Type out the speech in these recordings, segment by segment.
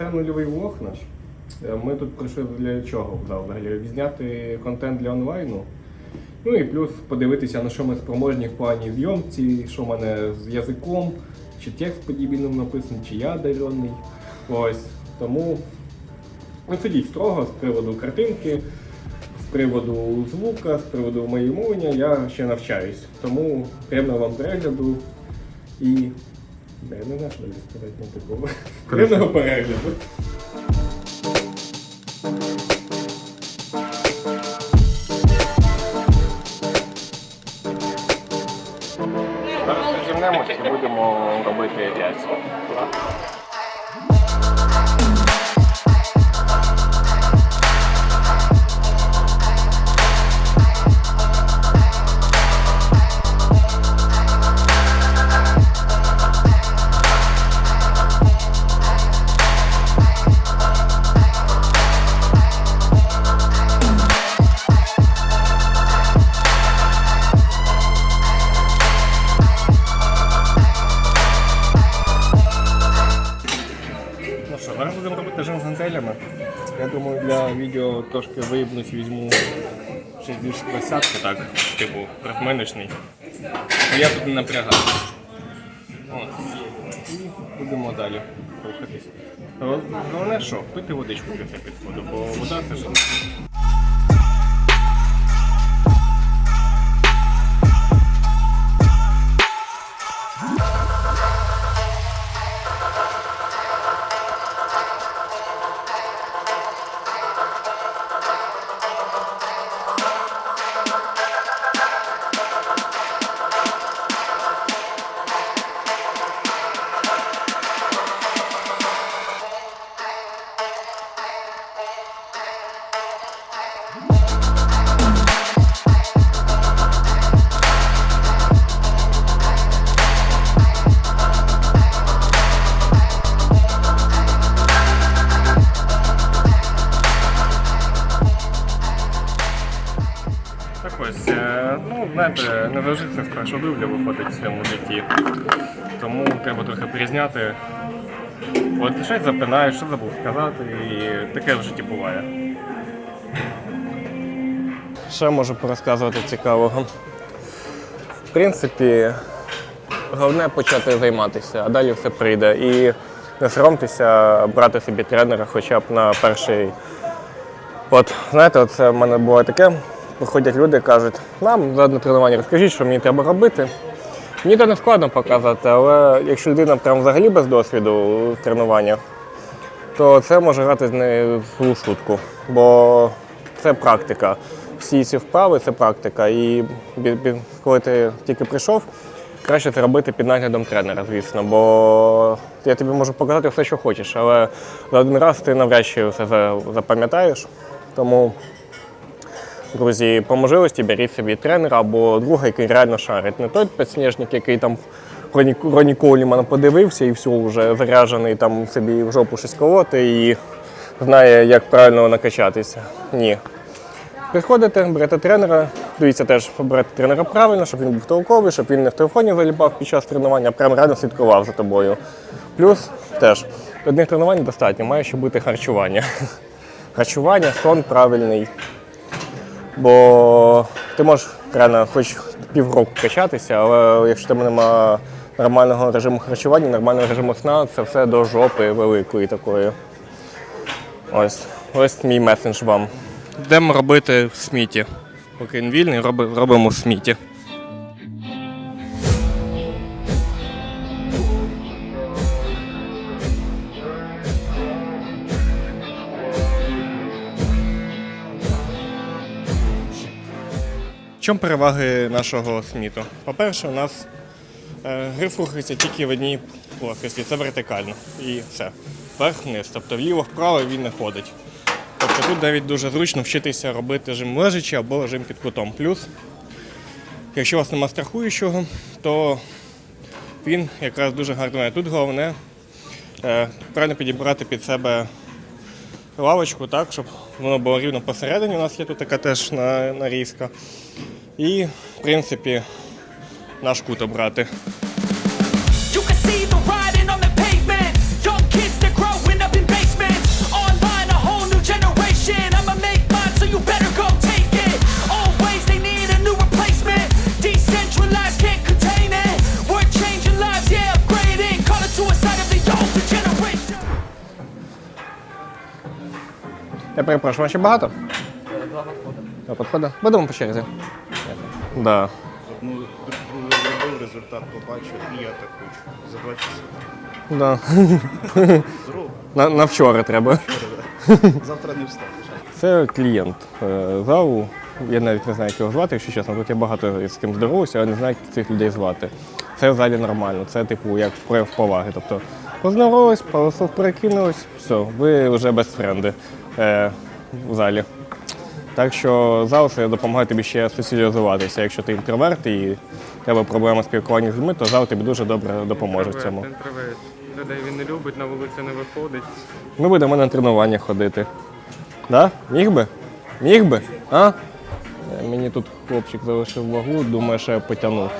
Це нульовий влог наш. Е, Ми тут прийшли для чого взагалі? Зняти контент для онлайну. Ну і плюс подивитися, на що ми спроможні в плані зйомці, що в мене з язиком, чи текст подібним написаний, чи я одарений. Ось. Тому не судіть строго з приводу картинки, з приводу звука, з приводу моєї мовлення, я ще навчаюсь. Тому приємного вам перегляду і. Не, не знаю, що сказати, ну типу. Приємного перегляду. Зараз розімнемося і будемо робити яйця. Зараз будемо робити жим з гантелями. Я думаю, для відео трошки виїбнусь, візьму щось більш присядки, так, типу, трьохменечний. А я тут не напрягаю. І будемо далі рухатись. Головне, що пити водичку після підходу, бо вода це ж. Знаєте, не завжди це з дивля виходить в цьому житті. Тому треба трохи порізняти. От щось запинаєш, що забув сказати, і таке в житті буває. Ще можу порозказувати цікавого. В принципі, головне почати займатися, а далі все прийде. І не соромтеся брати собі тренера хоча б на перший От, знаєте, це в мене було таке. Приходять люди кажуть, нам за одне тренування розкажіть, що мені треба робити. Мені це не складно показати, але якщо людина прям взагалі без досвіду в тренуваннях, то це може грати з нею шутку, бо це практика. Всі ці вправи це практика. І коли ти тільки прийшов, краще це робити під наглядом тренера, звісно. Бо я тобі можу показати все, що хочеш, але за один раз ти навряд чи все запам'ятаєш. Тому, друзі, по можливості беріть собі тренера або друга, який реально шарить. Не той підсніжник, який там Роні, Колімана подивився і все, вже заряджений там собі в жопу щось колоти і знає, як правильно накачатися. Ні. Приходите, берете тренера, дивіться теж, оберете тренера правильно, щоб він був толковий, щоб він не в телефоні заліпав під час тренування, а прям реально слідкував за тобою. Плюс теж одних тренувань достатньо, має ще бути харчування. Харчування, сон правильний. Бо ти можеш реально хоч півроку качатися, але якщо тебе немає нормального режиму харчування, нормального режиму сна, це все до жопи великої такої. Ось, ось мій месендж вам. Йдемо робити в сміті. Поки він вільний, роби- робимо в сміті. В чому переваги нашого сміту? По-перше, у нас е, гриф рухається тільки в одній плоскості, це вертикально. І все. Вверх-вниз. Тобто вліво-вправо він не ходить. Тобто тут навіть дуже зручно вчитися робити жим лежачи або жим під кутом. Плюс, якщо у вас немає страхуючого, то він якраз дуже гарно. Тут головне е, правильно підібрати під себе лавочку, так, щоб воно було рівно посередині. У нас є тут така теж на- нарізка. І, в принципі, наш кут обрати. Перепрошую, ще багато? Два підходи. Два підходи. Будемо по черзі. Да. Ну, зробив результат, побачив, і я так хочу. За два часи. Да. На, на вчора треба. Завтра не встанеш. Це клієнт е, ЗАУ. Я навіть не знаю, як його звати, якщо чесно. Тут я багато з ким здоровався, але не знаю, як цих людей звати. Це взагалі нормально. Це типу як прояв поваги. Тобто поздоровались, пару слов перекинулись, все, ви вже бестфренди е, в залі. Так що зал це допомагає тобі ще соціалізуватися. Якщо ти інтроверт і в тебе проблема спілкування з людьми, то зал тобі дуже добре допоможе в цьому. Інтроверт. Людей він не любить, на вулицю не виходить. Ми будемо на тренування ходити. Да? Міг би? Міг би? А? Е, Мені тут хлопчик залишив вагу, думаю, що я потягну.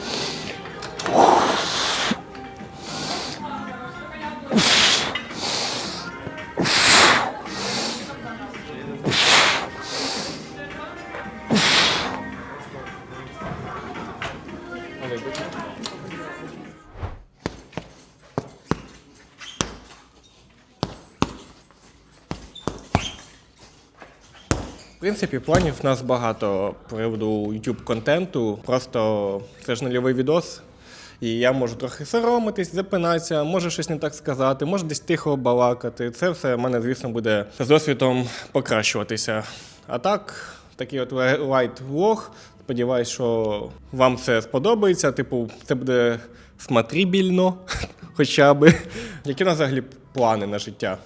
Принципі, планів в нас багато приводу YouTube контенту. Просто це ж нульовий відос. І я можу трохи соромитись, запинатися, може щось не так сказати, може десь тихо балакати. Це все в мене, звісно, буде з досвідом покращуватися. А так, такий от лайт влог. Сподіваюсь, що вам це сподобається. Типу, це буде смотрибільно, хоча б. Які у нас взагалі плани на життя?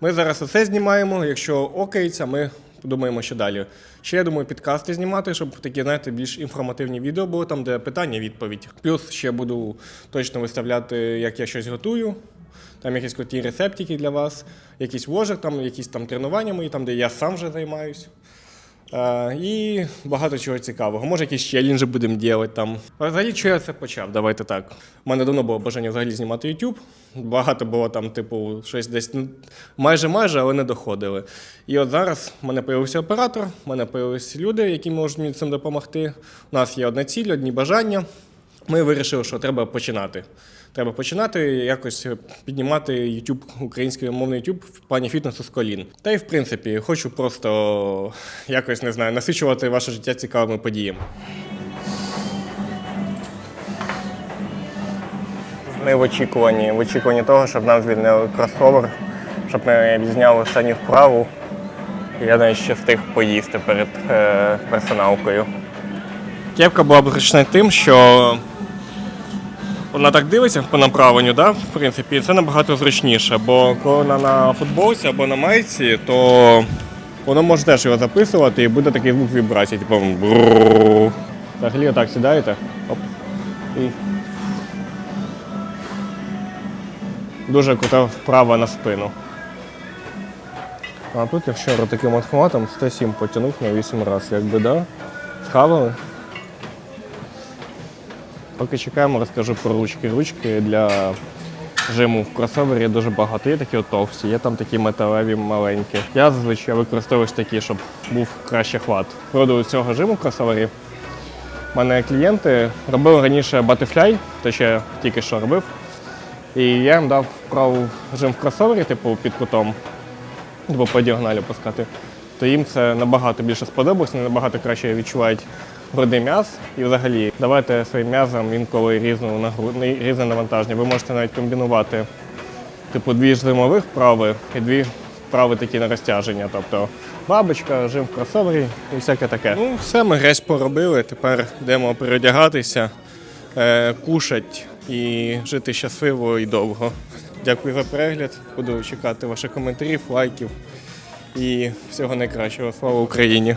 Ми зараз усе знімаємо. Якщо окейться, ми подумаємо, що далі. Ще я думаю, підкасти знімати, щоб такі, знаєте, більш інформативні відео були там, де питання, відповідь. Плюс ще буду точно виставляти, як я щось готую. Там якісь круті рецептики для вас, якийсь вложик, там якісь там тренування мої, там, де я сам вже займаюсь. Е, і багато чого цікавого. Може, якісь челенджі будемо робити там. А Взагалі, що я це почав? Давайте так. У мене давно було бажання взагалі знімати YouTube. Багато було там, типу, щось десь ну, майже майже, але не доходили. І от зараз в мене з'явився оператор, в мене з'явилися люди, які можуть мені цим допомогти. У нас є одна ціль, одні бажання. Ми вирішили, що треба починати. Треба починати якось піднімати YouTube, український мовний YouTube в плані фітнесу з колін. Та й в принципі хочу просто якось не знаю, насичувати ваше життя цікавими подіями. Ми в очікуванні, в очікуванні того, щоб нам звільнили кросовер, щоб ми відзняли останню вправу. Я навіть ще встиг поїсти перед е, персоналкою. Кепка була б зручна тим, що вона так дивиться по направленню, да? в принципі, це набагато зручніше, бо коли вона на футболці або на майці, то воно може теж його записувати і буде такий звук вібрації, типу. Взагалі отак сідаєте. Оп. І... Дуже крута вправа на спину. А тут я вчора таким от 107 потягнув на 8 разів, якби, да? Схавали. Поки чекаємо, розкажу про ручки. Ручки для жиму в кросовері дуже багато. Є такі от товсті, є там такі металеві маленькі. Я зазвичай використовую такі, щоб був краще хват. З приводу цього жиму в кросовері. У мене клієнти робили раніше батифляй, те, я тільки що робив. І я їм дав вправу жим в кросовері, типу під кутом, або по діагоналі пускати, то їм це набагато більше сподобалось, вони набагато краще відчувають грудний м'яз. І взагалі давайте своїм м'язам інколи різну різне навантаження. Ви можете навіть комбінувати типу дві жимових вправи і дві вправи такі на розтяження. Тобто бабочка, жим в кросовері і всяке таке. Ну, все, ми грязь поробили. Тепер йдемо переодягатися, е, кушать і жити щасливо і довго. Дякую за перегляд. Буду чекати ваших коментарів, лайків і всього найкращого. Слава Україні!